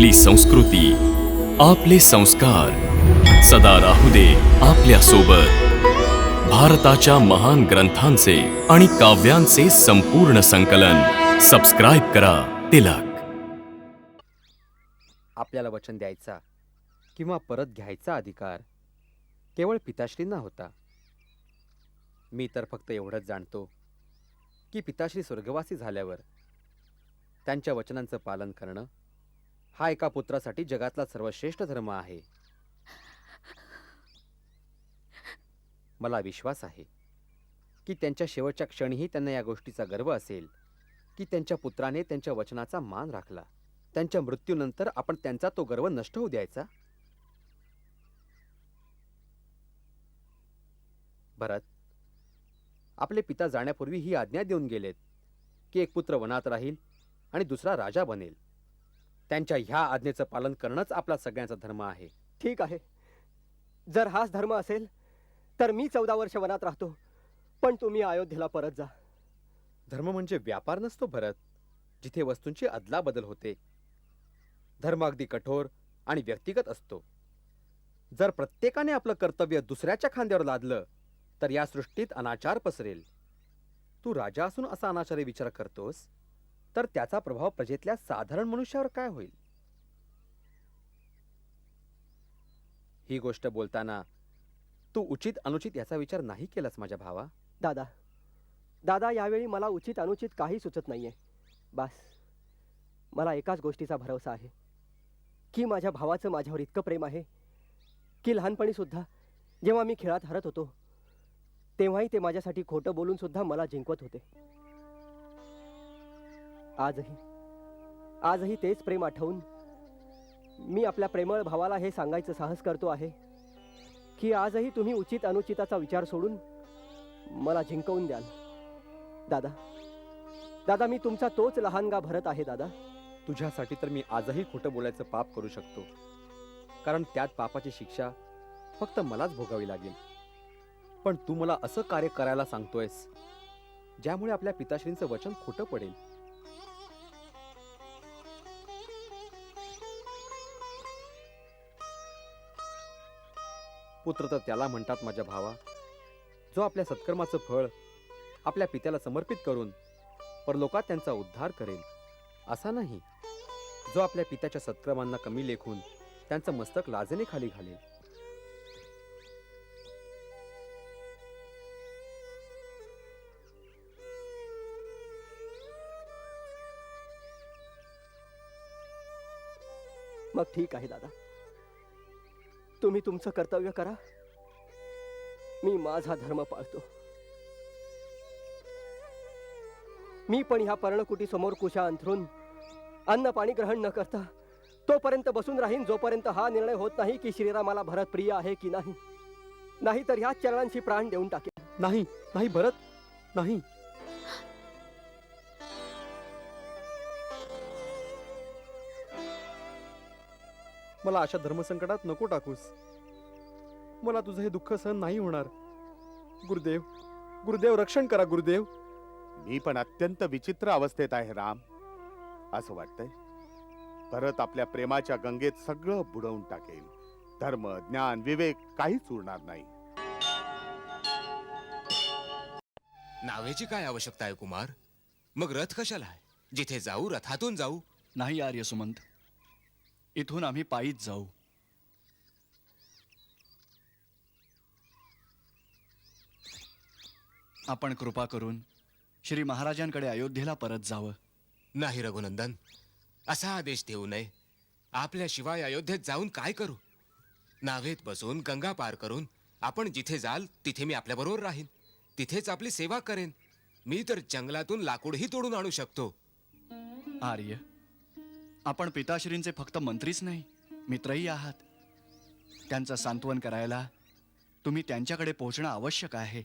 आपली संस्कृती आपले संस्कार. सदा राहू दे आपल्यासोबत भारताच्या महान ग्रंथांचे आणि काव्यांचे संपूर्ण संकलन. सबस्क्राईब करा. तिलक. आपल्याला वचन द्यायचा किंवा परत घ्यायचा अधिकार केवळ पिताश्रींना होता. मी तर फक्त एवढंच जाणतो की पिताश्री स्वर्गवासी झाल्यावर त्यांच्या वचनांचं पालन करणं हा एका पुत्रासाठी जगातला सर्वश्रेष्ठ धर्म आहे. मला विश्वास आहे की त्यांच्या शेवटच्या क्षणीही त्यांना या गोष्टीचा गर्व असेल की त्यांच्या पुत्राने त्यांच्या वचनाचा मान राखला. त्यांच्या मृत्यूनंतर आपण त्यांचा तो गर्व नष्ट होऊ द्यायचा? भरत आपले पिता जाण्यापूर्वी ही आज्ञा देऊन गेलेत की एक पुत्र वनात राहील आणि दुसरा राजा बनेल. त्यांच्या ह्या आज्ञेचं पालन करणंच आपला सगळ्यांचा धर्म आहे. ठीक आहे. जर हाच धर्म असेल तर मी चौदा वर्ष वनात राहतो. पण तुम्ही अयोध्येला परत जा. धर्म म्हणजे व्यापार नसतो भरत जिथे वस्तूंची अदलाबदल होते. धर्म अगदी कठोर आणि व्यक्तिगत असतो. जर प्रत्येकाने आपलं कर्तव्य दुसऱ्याच्या खांद्यावर लादलं तर या सृष्टीत अनाचार पसरेल. तू राजा असून असा अनाचारी विचार करतोस? तर त्याचा प्रभाव प्रजेतल्या साधारण मनुष्यावर काय होईल? ही गोष्ट बोलताना तू उचित अनुचित याचा विचार नाही केलास माझ्या भावा? दादा दादा यावेळी मला उचित अनुचित काही सुचत नाहीये. बास मला एकाच गोष्टीचा भरवसा आहे. की माझ्या भावाचं माझ्यावर इतकं प्रेम आहे की लहानपणी सुद्धा जेव्हा मी खेळात हरत होतो तेव्हाही ते माझ्यासाठी खोटं बोलून सुद्धा मला जिंकवत होते. आजही आजही तेच प्रेम आठवून मी आपल्या प्रेमळ भावाला हे सांगायचं साहस करतो आहे की आजही तुम्ही उचित अनुचिताचा विचार सोडून मला जिंकवून द्याल. दादा दादा मी तुमचा तोच लहानगा भरत आहे दादा. तुझ्यासाठी तर मी आजही खोटं बोलायचं पाप करू शकतो. कारण त्यात पापाची शिक्षा फक्त मलाच भोगावी लागेल. पण तू मला असं कार्य करायला सांगतोयस ज्यामुळे आपल्या पिताश्रींचं वचन खोटं पडेल. पुत्र तर त्याला म्हणतात माझ्या भावा. जो आपल्या सत्कर्माचं फळ आपल्या पित्याला समर्पित करून परलोकात त्यांचा उद्धार करेल. असा नाही. जो आपल्या पित्याच्या सत्क्रमांना कमी लेखून त्यांचं मस्तक लाजेने खाली घालेल. मग ठीक आहे दादा. तुम्ही तुमचं कर्तव्य करा. मी माझा धर्म पाळतो. मी पण ह्या पर्णकुटी समोर कुशा अंथरून अन्न पाणी ग्रहण न करता तोपर्यंत बसून राहीन जोपर्यंत हा निर्णय होत नाही की श्रीरामाला भरत प्रिय आहे की नाही. नाही तर ह्याच चरणांशी प्राण देऊन टाकेल नाही नाही भरत. नाही. मला अशा धर्मसंकटात नको टाकूस. मला तुझं हे दुःख सहन नाही होणार. गुरुदेव गुरुदेव रक्षण करा गुरुदेव. मी पण अत्यंत विचित्र अवस्थेत आहे राम. असं वाटतंय. परत आपल्या प्रेमाच्या गंगेत सगळं बुडवून टाकेल. धर्म ज्ञान विवेक काहीच उरणार नाही. नावेची काय आवश्यकता आहे कुमार? मग रथ कशाला आहे? जिथे जाऊ रथातून जाऊ. नाही आर्य सुमंत इथून आम्ही पायीच जाऊ. आपण कृपा करून श्री महाराजांकडे अयोध्येला परत जावं. नाही रघुनंदन. असा आदेश देऊ नये. आपल्याशिवाय अयोध्येत जाऊन काय करू? नावेत बसून गंगा पार करून आपण जिथे जाल तिथे मी आपल्याबरोबर राहीन. तिथेच आपली सेवा करेन. मी तर जंगलातून लाकूडही तोडून आणू शकतो. आर्य आपण पिताश्रींचे फक्त मंत्रीच नाही मित्रही आहात. त्यांचं सांत्वन करायला तुम्ही त्यांच्याकडे पोहोचणं आवश्यक आहे.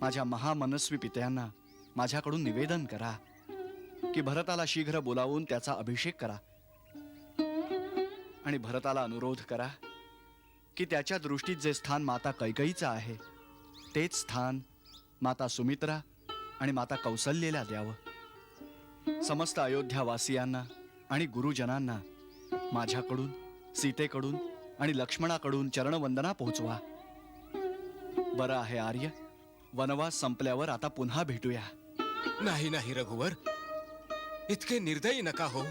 माझ्या महामनस्वी पित्यांना माझ्याकडून निवेदन करा की भरताला शीघ्र बोलावून त्याचा अभिषेक करा. आणि भरताला अनुरोध करा की त्याच्या दृष्टीत जे स्थान माता कैकईचं आहे तेच स्थान माता सुमित्रा आणि माता कौसल्येला द्यावं. समस्त अयोध्यावासियांना आणि गुरुजनांना माझ्याकडून सीतेकडून आणि लक्ष्मणाकडून चरणवंदना पोहोचवा. बरं आहे आर्य वनवास संपल्यावर आता पुन्हा भेटूया. नाही नाही रघुवर. इतके निर्दयी नका हो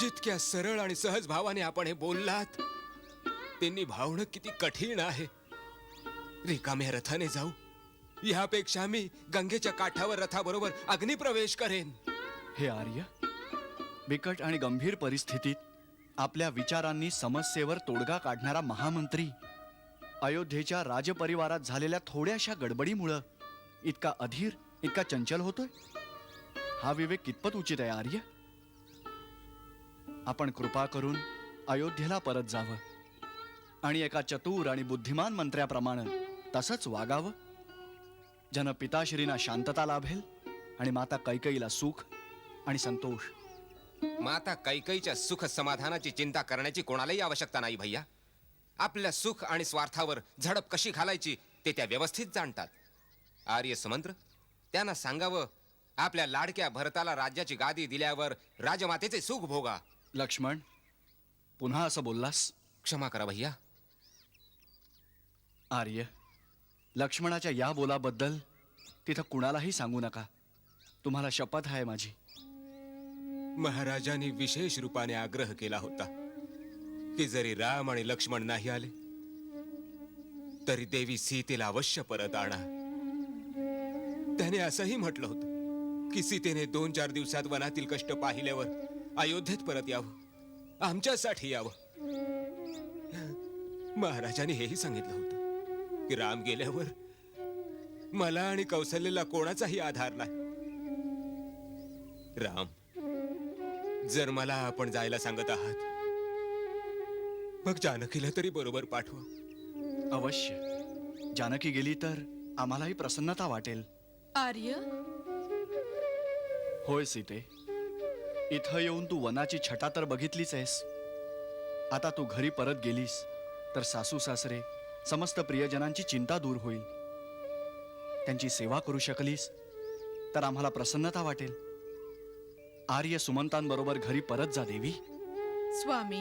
जितक्या सरळ आणि सहज भावाने आपण हे बोललात त्यांनी भावणं किती कठीण आहे. रिकाम्या रथाने जाऊ. यापेक्षा मी गंगेच्या काठावर रथाबरोबर अग्निप्रवेश करेन. हे आर्य बिकट आणि गंभीर परिस्थितीत आपल्या विचारांनी समस्येवर तोडगा काढणारा महामंत्री अयोध्येच्या राजपरिवारात झालेल्या थोड्याशा गडबडीमुळं इतका अधीर इतका चंचल होतोय? हा विवेक कितपत उचित आहे आर्य? आपण कृपा करून अयोध्येला परत जावं आणि एका चतुर आणि बुद्धिमान मंत्र्याप्रमाणे तसंच वागावं. जन पिताश्रींना शांतता लाभेल आणि माता कैकईला सुख आणि संतोष. माता कैकईच्या सुख समाधानाची चिंता करण्याची कोणालाही आवश्यकता नाही भैया. आपल्या सुख आणि स्वार्थावर झडप कशी घालायची ते त्या व्यवस्थित जाणतात. आर्य सुमंत्र त्यांना सांगावं आपल्या लाडक्या भरताला राज्याची गादी दिल्यावर राजमातेचे सुख भोगा. लक्ष्मण पुन्हा असं बोललास? क्षमा करा भैया. आर्य लक्ष्मणाच्या या बोलाबद्दल तिथं कुणालाही सांगू नका. तुम्हाला शपथ आहे माझी. महाराजांनी विशेष रूपाने आग्रह केला होता की जरी राम आणि लक्ष्मण नाही आले तरी देवी सीतेला अवश्य परत आणा. त्याने असंही म्हटलं होतं की सीतेने दोन चार दिवसात वनातील कष्ट पाहिल्यावर अयोध्येत परत यावं आमच्यासाठी यावं. महाराजांनी हेही सांगितलं होतं की राम गेल्यावर मला आणि कौशल्यला कोणाचाही आधार नाही. राम जर मला आपण जायला सांगत आहात मग जानकीला तरी बरोबर पाठवा. अवश्य. जानकी गेली तर आम्हालाही प्रसन्नता वाटेल. आर्य? होय सीते. इथं येऊन तू वनाची छटा तर बघितलीच आहेस. आता तू घरी परत गेलीस तर सासू सासरे समस्त प्रियजनांची चिंता दूर होईल. त्यांची सेवा करू शकलीस तर आम्हाला प्रसन्नता वाटेल. आर्य सुमंतांबरोबर घरी परत जा देवी. स्वामी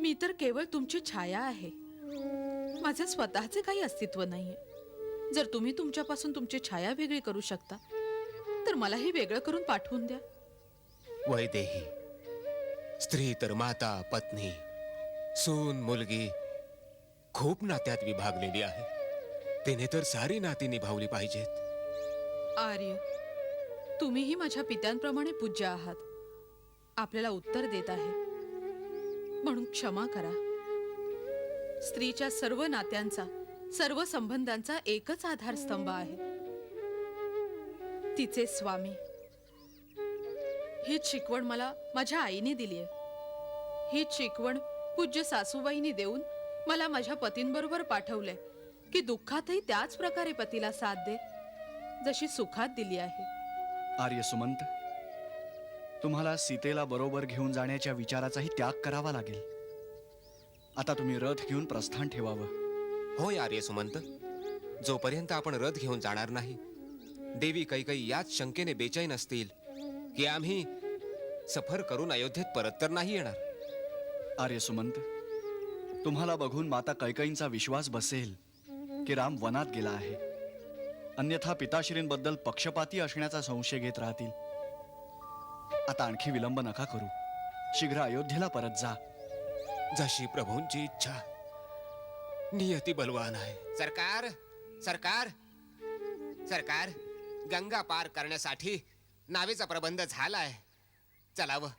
मी तर केवळ तुमची छाया आहे. माझे स्वतःचे काही अस्तित्व नाहीये. जर तुम्ही तुमच्यापासून तुमची छाया वेगळी करू शकता तर मलाही वेगळं करून पाठवून द्या. वैदेही स्त्री तर माता पत्नी सून मुलगी खूप नात्यात विभागलेली आहे. तिने तर सारी नाती निभावली पाहिजेत. आर्य तुम्हीही माझ्या पित्यांप्रमाणे पूज्य आहात. आपल्याला उत्तर देत आहे. म्हणून क्षमा करा. स्त्रीच्या सर्व नात्यांचा सर्व संबंधांचा एकच आधारस्तंभ आहे. तिचे स्वामी हीच शिकवण मला माझ्या आईने दिली आहे. हीच शिकवण पूज्य सासूबाईंनी देऊन मला माझ्या पतींबरोबर पाठवलंय की दुःखातही त्याच प्रकारे पतीला साथ दे जशी सुखात दिली आहे. आर्य सुमंत तुम्हाला सीतेला बरोबर घेऊन जाण्याच्या विचाराचाही त्याग करावा लागेल. आता तुम्ही रथ घेऊन प्रस्थान ठेवावं. होय आर्य सुमंत जोपर्यंत आपण रथ घेऊन जाणार नाही देवी कैकई याच शंकेने बेचैन असतील की आम्ही सफर करून अयोध्येत परत तर नाही येणार. आर्य सुमंत तुम्हाला बघून माता कैकईंचा विश्वास बसेल की राम वनात गेला आहे. अन्यथा पिताश्रींबद्दल पक्षपाती असण्याचा संशय घेत राहतील. आता आणखी विलंब नका करू. शीघ्र अयोध्येला परत जा. जशी प्रभूंची इच्छा. नियती बलवान आहे. सरकार सरकार सरकार गंगा पार करण्यासाठी नावेचा प्रबंध झालाय. चलावं.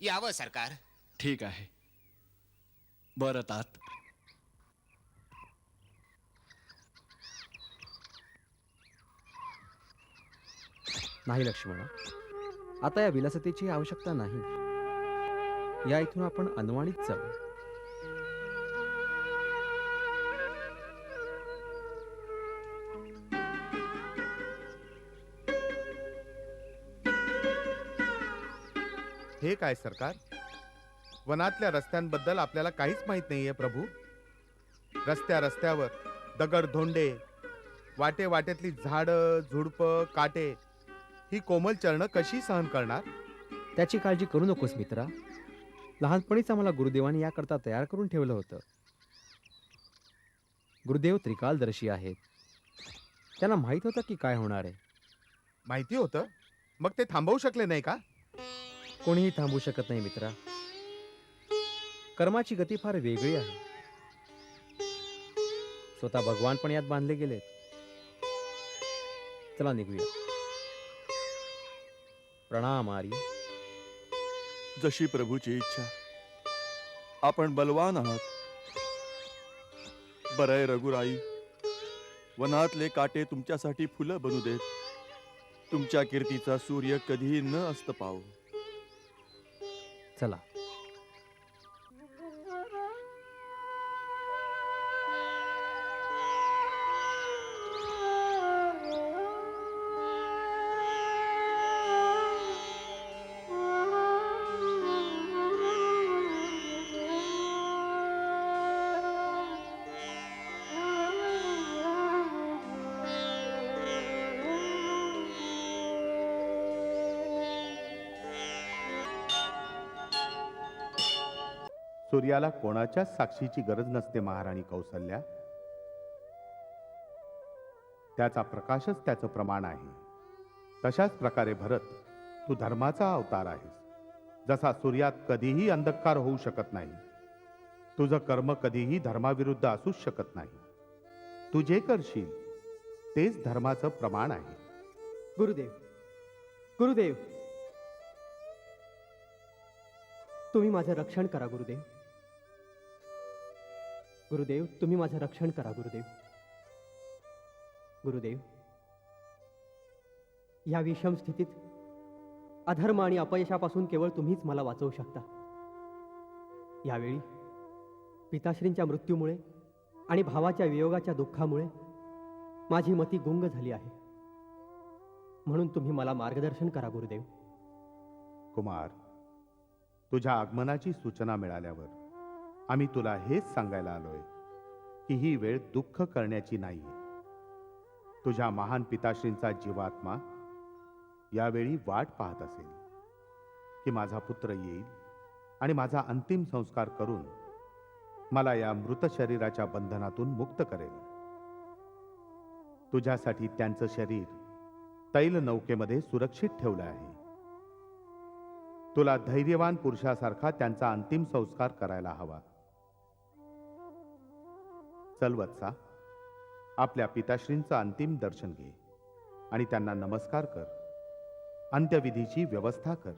यावं सरकार. ठीक आहे. बरं तात. नाही लक्ष्मणा. आता या विलासतेची आवश्यकता नाही. या इथून आपण अनवाणीत जाऊ. हे काय सरकार? वनातल्या रस्त्यांबद्दल आपल्याला काहीच माहीत नाहीये प्रभू. रस्त्या रस्त्यावर दगड धोंडे वाटे वाटेतली झाडं झुडपं काटे ही कोमल चरणं कशी सहन करणार? त्याची काळजी करू नकोस मित्रा. लहानपणीच आम्हाला गुरुदेवाने याकरता तयार करून ठेवलं होतं. गुरुदेव त्रिकालदर्शी आहेत. त्यांना माहीत होतं की काय होणार आहे. माहिती होतं? मग ते थांबवू शकले नाही का? कोणीही थांबू शकत नाही मित्रा. कर्माची गती फार वेगळी आहे. स्वतः भगवान पण यात बांधले गेलेत. चला निघूया. प्रणाम आर्य जशी प्रभूची इच्छा। आपण बलवान आहात। बरंय रघुराई वनातले काटे तुमच्यासाठी फुलं बनू देत। तुमच्या कीर्तीचा सूर्य कधीही न अस्त पावो चला सूर्याला कोणाच्याच साक्षीची गरज नसते महाराणी कौसल्या. त्याचा प्रकाशच त्याचं प्रमाण आहे. तशाच प्रकारे भरत तू धर्माचा अवतार आहेस. जसा सूर्यात कधीही अंधकार होऊ शकत नाही तुझं कर्म कधीही धर्माविरुद्ध असूच शकत नाही. तू जे करशील तेच धर्माचं प्रमाण आहे. गुरुदेव गुरुदेव. तुम्ही माझं रक्षण करा गुरुदेव. गुरुदेव तुम्ही माझं रक्षण करा गुरुदेव. गुरुदेव या विषम स्थितीत अधर्म आणि अपयशापासून केवळ तुम्हीच मला वाचवू शकता. यावेळी पिताश्रींच्या मृत्यूमुळे आणि भावाच्या वियोगाच्या दुःखामुळे माझी मती गुंग झाली आहे. म्हणून तुम्ही मला मार्गदर्शन करा गुरुदेव. कुमार तुझ्या आगमनाची सूचना मिळाल्यावर आम्ही तुला हेच सांगायला आलोय की ही वेळ दुःख करण्याची नाहीये तुझ्या महान पिताश्रींचा जीवात्मा यावेळी वाट पाहत असेल की माझा पुत्र येईल आणि माझा अंतिम संस्कार करून मला या मृत शरीराच्या बंधनातून मुक्त करेल. तुझ्यासाठी त्यांचं शरीर तैल नौकेमध्ये सुरक्षित ठेवलं आहे. तुला धैर्यवान पुरुषासारखा त्यांचा अंतिम संस्कार करायला हवा. चल वत्सा आपल्या पिताश्रींचं अंतिम दर्शन घे आणि त्यांना नमस्कार कर. अंत्यविधीची व्यवस्था कर.